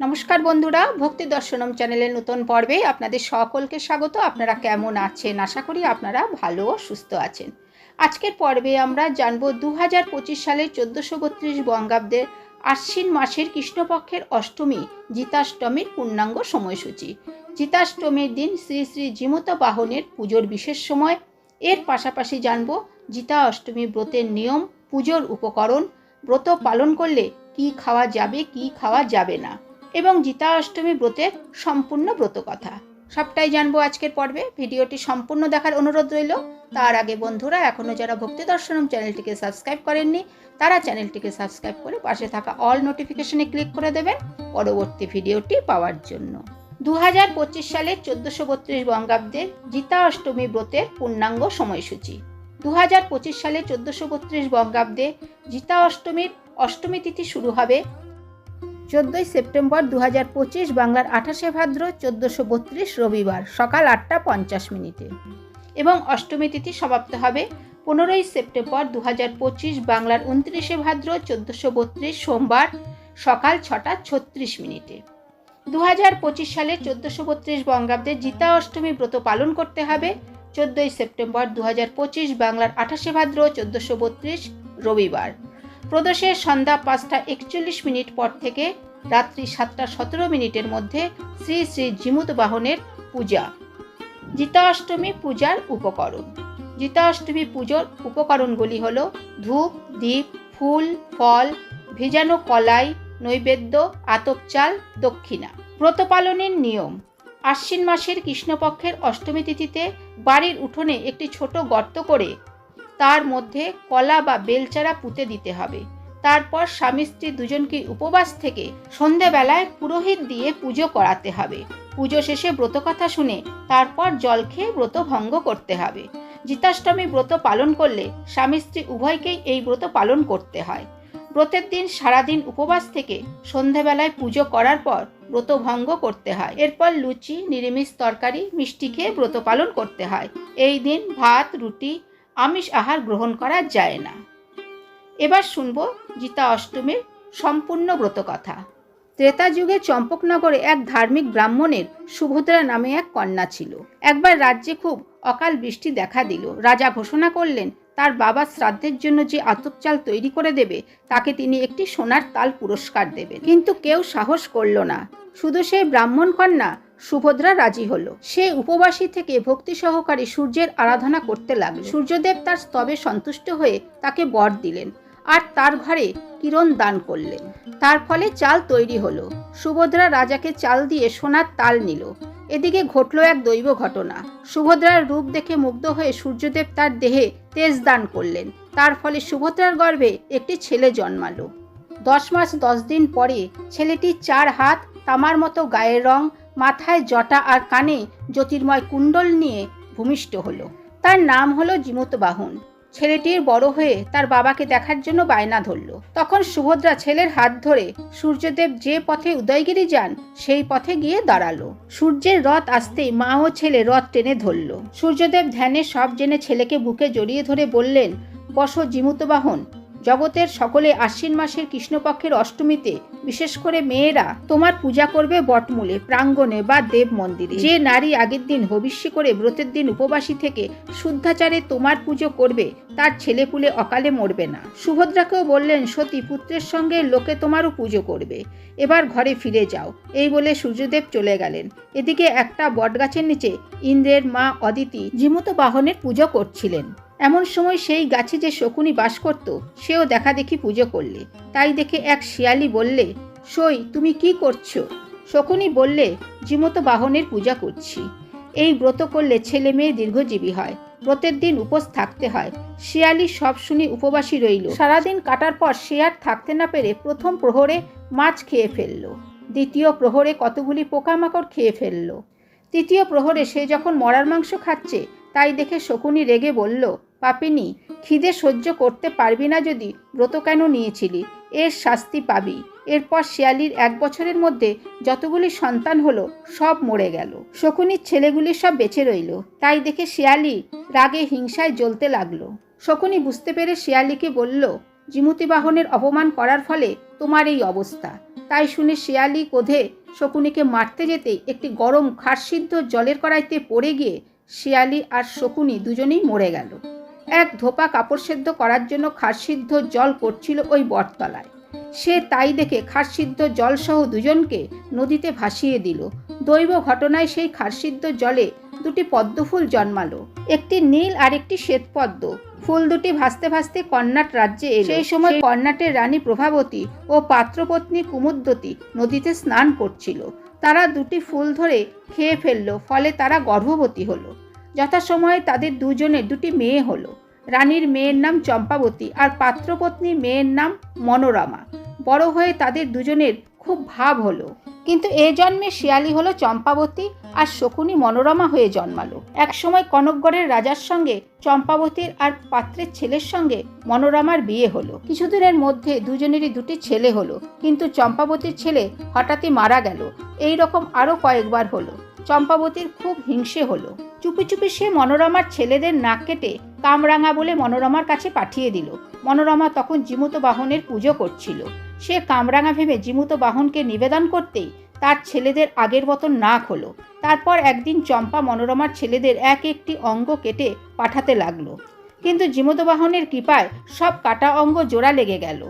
নমস্কার বন্ধুরা, ভক্তি দর্শনম চ্যানেলের নতুন পর্বে আপনাদের সকলকে স্বাগত। আপনারা কেমন আছেন? আশা করি আপনারা ভালো ও সুস্থ আছেন। আজকের পর্বে আমরা জানব দু হাজার পঁচিশ সালের চোদ্দোশো বত্রিশ বঙ্গাব্দের আশ্বিন মাসের কৃষ্ণপক্ষের অষ্টমী জিতাষ্টমীর পূর্ণাঙ্গ সময়সূচি। জিতাষ্টমীর দিন শ্রী শ্রী জিমত বাহনের পুজোর বিশেষ সময়। এর পাশাপাশি জানব জিতা অষ্টমী ব্রতের নিয়ম, পুজোর উপকরণ। ব্রত পালন করলে কি খাওয়া যাবে, কি খাওয়া যাবে না। এবং জিতা অষ্টমী ব্রতের সম্পূর্ণ ব্রত কথা সবটাই জানব আজকের পর্বে। ভিডিওটি সম্পূর্ণ দেখার অনুরোধ রইল। তার আগে বন্ধুরা এখনও যারা ভক্তি দর্শনম চ্যানেলটিকে সাবস্ক্রাইব করেননি, তারা চ্যানেলটিকে সাবস্ক্রাইব করে পাশে থাকা অল নোটিফিকেশনে ক্লিক করে দেবেন পরবর্তী ভিডিওটি পাওয়ার জন্য। দু হাজার পঁচিশ সালের চোদ্দোশো বত্রিশ বঙ্গাব্দে জিতা অষ্টমী ব্রতের পূর্ণাঙ্গ সময়সূচি। দু হাজার পঁচিশ সালে চোদ্দোশো বত্রিশ বঙ্গাব্দে জিতা অষ্টমীর অষ্টমী তিথি শুরু হবে চোদ্দোই সেপ্টেম্বর দু হাজার পঁচিশ বাংলার আঠাশে ভাদ্র চোদ্দোশো বত্রিশ রবিবার সকাল আটটা পঞ্চাশ মিনিটে। এবং অষ্টমী তিথি সমাপ্ত হবে পনেরোই সেপ্টেম্বর দু হাজার পঁচিশ বাংলার উনত্রিশে ভাদ্র চোদ্দোশো বত্রিশ সোমবার সকাল ছটা ছত্রিশ মিনিটে। দু হাজার পঁচিশ সালে চোদ্দোশো বত্রিশ বঙ্গাব্দে জিতা অষ্টমী ব্রত পালন করতে হবে চোদ্দোই সেপ্টেম্বর দু হাজার পঁচিশ বাংলার আঠাশে ভাদ্র চোদ্দোশো বত্রিশ রবিবার। প্রদোষের সন্ধ্যা পাঁচটা একচল্লিশ মিনিট পর থেকে রাত্রি সাতটা সতেরো মিনিটের মধ্যে শ্রী শ্রী জিমুত বাহনের পূজা। জিতাষ্টমী পূজার উপকরণ। জিতাষ্টমী পুজোর উপকরণগুলি হল ধূপ দ্বীপ ফুল, ফল, ভিজানো কলাই, নৈবেদ্য, আতপ চাল, দক্ষিণা। ব্রত পালনের নিয়ম। আশ্বিন মাসের কৃষ্ণপক্ষের অষ্টমী তিথিতে বাড়ির উঠোনে একটি ছোট গর্ত করে তার মধ্যে কলা বা বেলচারা পুঁতে দিতে হবে। তারপর স্বামী স্ত্রী দুজনকে উপবাস থেকে সন্ধেবেলায় পুরোহিত দিয়ে পুজো করাতে হবে। পুজো শেষে ব্রতকথা শুনে তারপর জল খেয়ে ব্রত ভঙ্গ করতে হবে। জিতাষ্টমী ব্রত পালন করলে স্বামী স্ত্রী উভয়কেই এই ব্রত পালন করতে হয়। ব্রতের দিন সারাদিন উপবাস থেকে সন্ধেবেলায় পুজো করার পর ব্রত ভঙ্গ করতে হয়। এরপর লুচি, নিরামিষ তরকারি, মিষ্টি খেয়ে ব্রত পালন করতে হয়। এই দিন ভাত, রুটি আমিষ আহার গ্রহণ করা যায় না। এবার শুনব গীতা অষ্টমীর সম্পূর্ণ ব্রতকথা। ত্রেতা যুগে চম্পকনগরে এক ধার্মিক ব্রাহ্মণের সুভদ্রা নামে এক কন্যা ছিল। একবার রাজ্যে খুব অকাল বৃষ্টি দেখা দিল। রাজা ঘোষণা করলেন তার বাবা শ্রাদ্ধের জন্য যে আতপ চাল তৈরি করে দেবে, তাকে তিনি একটি সোনার তাল পুরস্কার দেবেন। কিন্তু কেউ সাহস করল না। শুধু সেই ব্রাহ্মণ কন্যা, সুভদ্রা রাজি হলো। সে উপবাসী থেকে ভক্তি সহকারে সূর্যের আরাধনা করতে লাগল। সূর্যদেব তার স্তবে সন্তুষ্ট হয়ে তাকে বর দিলেন আর তার ঘরে কিরণ দান করলেন। তার ফলে চাল তৈরি হলো। সুভদ্রা রাজাকে চাল দিয়ে সোনার তাল নিল। এদিকে ঘটল এক দৈব ঘটনা। সুভদ্রার রূপ দেখে মুগ্ধ হয়ে সূর্যদেব তার দেহে তেজ দান করলেন। তার ফলে সুভদ্রার গর্ভে একটি ছেলে জন্মালো। দশ মাস দশ দিন পরে ছেলেটি চার হাত, তামার মতো গায়ের রং, মাথায় জটা আর কানে জ্যোতির্ময় কুণ্ডল নিয়ে ভূমিষ্ঠ হলো। তার নাম হলো জিমুত বাহন ছেলেটির বড় হয়ে তার বাবাকে দেখার জন্য বায়না ধরল। তখন সুভদ্রা ছেলের হাত ধরে সূর্যদেব যে পথে উদয়গিরি যান, সেই পথে গিয়ে দাঁড়াল। সূর্যের রথ আসতেই মা ও ছেলে রথ টেনে ধরল। সূর্যদেব ধ্যানে সব জেনে ছেলেকে বুকে জড়িয়ে ধরে বললেন, বসো জিমুত বাহন জগতের সকলে আশ্বিন মাসের কৃষ্ণপক্ষের অষ্টমীতে, বিশেষ করে মেয়েরা, তোমার পূজা করবে বটমূলে, প্রাঙ্গণে বা দেব মন্দিরে। যে নারী আগের দিন ভবিষ্য করে ব্রতের দিন উপবাসী থেকে শুদ্ধাচারে তোমার পুজো করবে, তার ছেলেপুলে অকালে মরবে না। সুভদ্রাকেও বললেন, সতী, পুত্রের সঙ্গে লোকে তোমারও পুজো করবে। এবার ঘরে ফিরে যাও। এই বলে সূর্যদেব চলে গেলেন। এদিকে একটা বটগাছের নিচে ইন্দ্রের মা অদিতি জিমুত বাহনের পুজো করছিলেন। এমন সময় সেই গাছে যে শকুনি বাস করত, সেও দেখা দেখি পুজো করলে। তাই দেখে এক শিয়ালি বললে, সই, তুমি কি করছ? শকুনি বললে, জিমত বাহনের পূজা করছি। এই ব্রত করলে ছেলে মেয়ে দীর্ঘজীবী হয়, ব্রতের দিন উপোস থাকতে হয় শিয়ালি সব শুনি উপবাসী রইল। সারাদিন কাটার পর সে আর থাকতে না পেরে প্রথম প্রহরে মাছ খেয়ে ফেলল। দ্বিতীয় প্রহরে কতগুলি পোকামাকড় খেয়ে ফেলল। তৃতীয় প্রহরে সে যখন মরার মাংস খাচ্ছে, তাই দেখে শকুনি রেগে বলল পাপিনি, খিদে সহ্য করতে পারবি না যদি ব্রত কেন নিয়েছিলি? এর শাস্তি পাবি। এরপর শিয়ালির এক বছরের মধ্যে যতগুলি সন্তান হলো, সব মরে গেল। শকুনির ছেলেগুলি সব বেঁচে রইল। তাই দেখে শিয়ালি রাগে হিংসায় জ্বলতে লাগল। শকুনি বুঝতে পেরে শিয়ালিকে বলল জিমুতি বাহনের অপমান করার ফলে তোমার এই অবস্থা তাই শুনে শিয়ালি কোধে শকুনিকে মারতে যেতেই একটি গরম খারসিদ্ধ জলের কড়াইতে পড়ে গিয়ে শিয়ালি আর শকুনি দুজনেই মরে গেল। এক ধোপা কাপড় সেদ্ধ করার জন্য খারসিদ্ধ জল করছিল ওই বটতলায়। সে তাই দেখে খারসিদ্ধ জলসহ দুজনকে নদীতে ভাসিয়ে দিল। দৈব ঘটনায় সেই খারসিদ্ধ জলে দুটি পদ্মফুল জন্মালো। একটি নীল আর একটি শ্বেতপদ্ম ফুল দুটি ভাসতে ভাসতে কর্ণাট রাজ্যে এলো। সেই সময় কর্ণাটের রানী প্রভাবতী ও পাত্রপত্নী কুমুদ্যতী নদীতে স্নান করছিল। তারা দুটি ফুল ধরে খেয়ে ফেলল, ফলে তারা গর্ভবতী হলো। যথাসময়ে তাদের দুজনের দুটি মেয়ে হলো। রানীর মেয়ের নাম চম্পাবতী আর পাত্রপত্নীর মেয়ের নাম মনোরমা। বড় হয়ে তাদের দুজনের খুব ভাব হলো। কিন্তু এ জন্মে শিয়ালি হলো চম্পাবতী আর শকুনি মনোরমা হয়ে জন্মালো। একসময় কনকগড়ের রাজার সঙ্গে চম্পাবতীর আর পাত্রের ছেলের সঙ্গে মনোরমার বিয়ে হলো। কিছুদিনের মধ্যে দুজনেরই দুটি ছেলে হলো। কিন্তু চম্পাবতীর ছেলে হঠাৎই মারা গেল। এই রকম আরও কয়েকবার হলো। চম্পাবতীর খুব হিংসে হলো। চুপি চুপি সে মনোরমার ছেলেদের নাক কেটে কামরাঙা বলে মনোরমার কাছে পাঠিয়ে দিল। মনোরমা তখন জিমুত বাহনের পুজো করছিল। সে কামরাঙা ভেবে জিমুত বাহনকে নিবেদন করতেই তার ছেলেদের আগের মতন নাক হলো। তারপর একদিন চম্পা মনোরমার ছেলেদের এক একটি অঙ্গ কেটে পাঠাতে লাগল। কিন্তু জিমুত বাহনের কৃপায় সব কাটা অঙ্গ জোড়া লেগে গেল।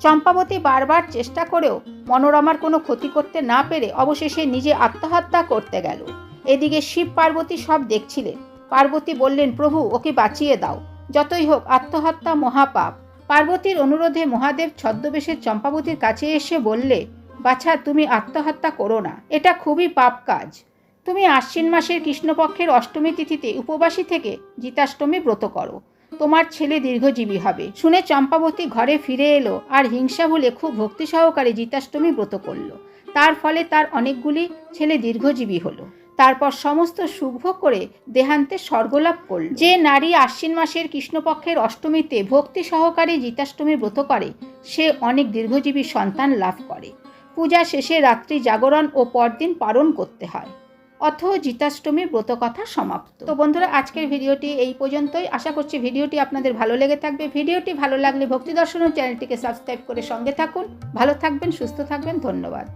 চম্পাবতী বারবার চেষ্টা করেও মনোরমার কোনো ক্ষতি করতে না পেরে অবশেষে নিজে আত্মহত্যা করতে গেল। এদিকে শিব পার্বতী সব দেখছিলেন। পার্বতী বললেন, প্রভু, ওকে বাঁচিয়ে দাও। যতই হোক, আত্মহত্যা মহাপাপ। পার্বতীর অনুরোধে মহাদেব ছদ্মবেশে চম্পাবতীর কাছে এসে বললে, বাছা, তুমি আত্মহত্যা করো না। এটা খুবই পাপ কাজ। তুমি আশ্বিন মাসের কৃষ্ণপক্ষের অষ্টমী তিথিতে উপবাসী থেকে জিতাষ্টমী ব্রত করো। তোমার ছেলে দীর্ঘজীবী হবে। শুনে চম্পাবতী ঘরে ফিরে এলো আর হিংসা ভুলে খুব ভক্তি সহকারে জিতাষ্টমী ব্রত করল। তার ফলে তার অনেকগুলি ছেলে দীর্ঘজীবী হলো। তারপর সমস্ত সুখভোগ করে দেহান্তে স্বর্গলাভ করল। যে নারী আশ্বিন মাসের কৃষ্ণপক্ষের অষ্টমীতে ভক্তি সহকারে জিতাষ্টমী ব্রত করে, সে অনেক দীর্ঘজীবী সন্তান লাভ করে। পূজা শেষে রাত্রি জাগরণ ও পরদিন পালন করতে হয়। অথ জিতাষ্টমী ব্রতকথা সমাপ্ত। তো বন্ধুরা, আজকের ভিডিওটি এই পর্যন্তই। আশা করছি ভিডিওটি আপনাদের ভালো লেগে থাকবে। ভিডিওটি ভালো লাগলে ভক্তি দর্শন চ্যানেলটিকে সাবস্ক্রাইব করে সঙ্গে থাকুন। ভালো থাকবেন, সুস্থ থাকবেন। ধন্যবাদ।